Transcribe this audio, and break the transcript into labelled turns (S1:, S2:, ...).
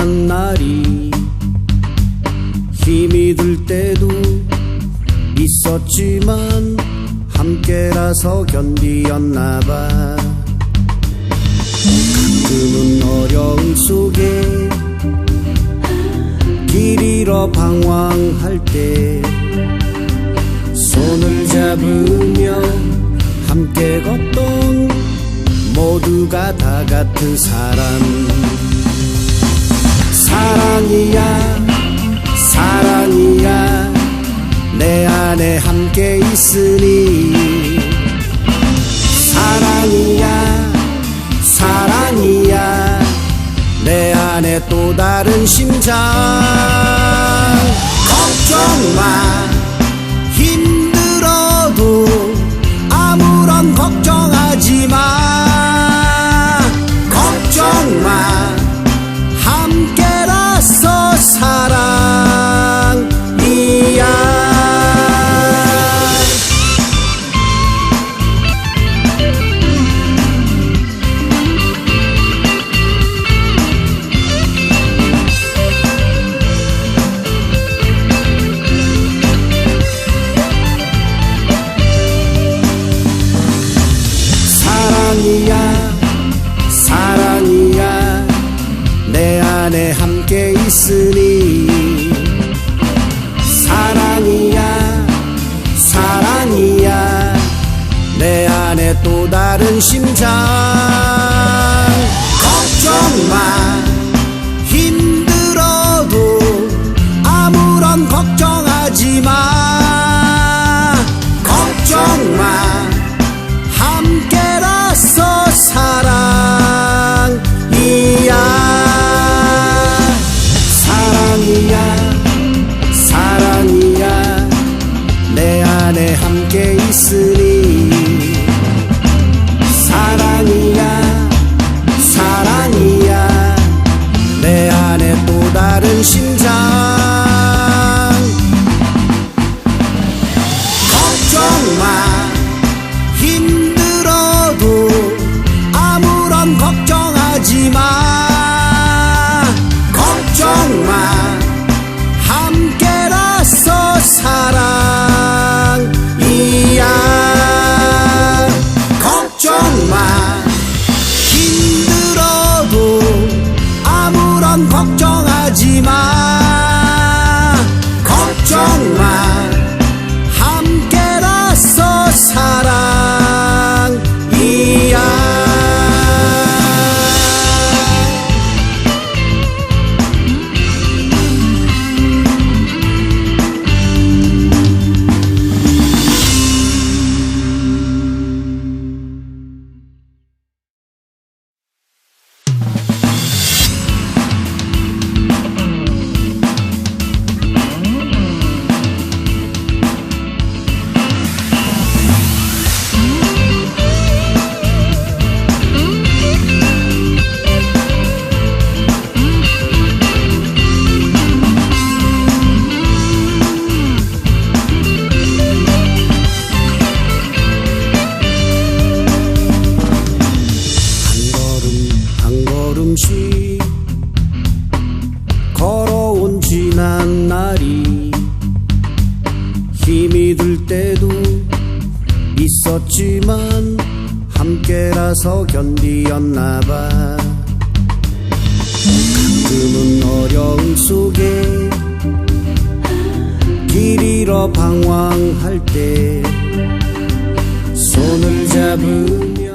S1: 지난 날이 힘이 들 때도 있었지만 함께라서 견디었나 봐. 가끔은 어려움 속에 길 잃어 방황할 때 손을 잡으며 함께 걷던 모두가 다 같은 사람 사랑이야 사랑이야. 내 안에 함께 있으니. 사랑이야 사랑이야. 내 안에 또 다른 심장. 걱정 마. 힘들어도 아무런 걱정 안에 함께 있으니 사랑이야 사랑이야. 내 안에 또 다른 심장. 걱정 마 안에 함께 있으 걸어온 지난 날이 힘이 들 때도 있었지만 함께라서 견디었나 봐. 가끔은 어려움 속에 길 잃어 방황할 때 손을 잡으며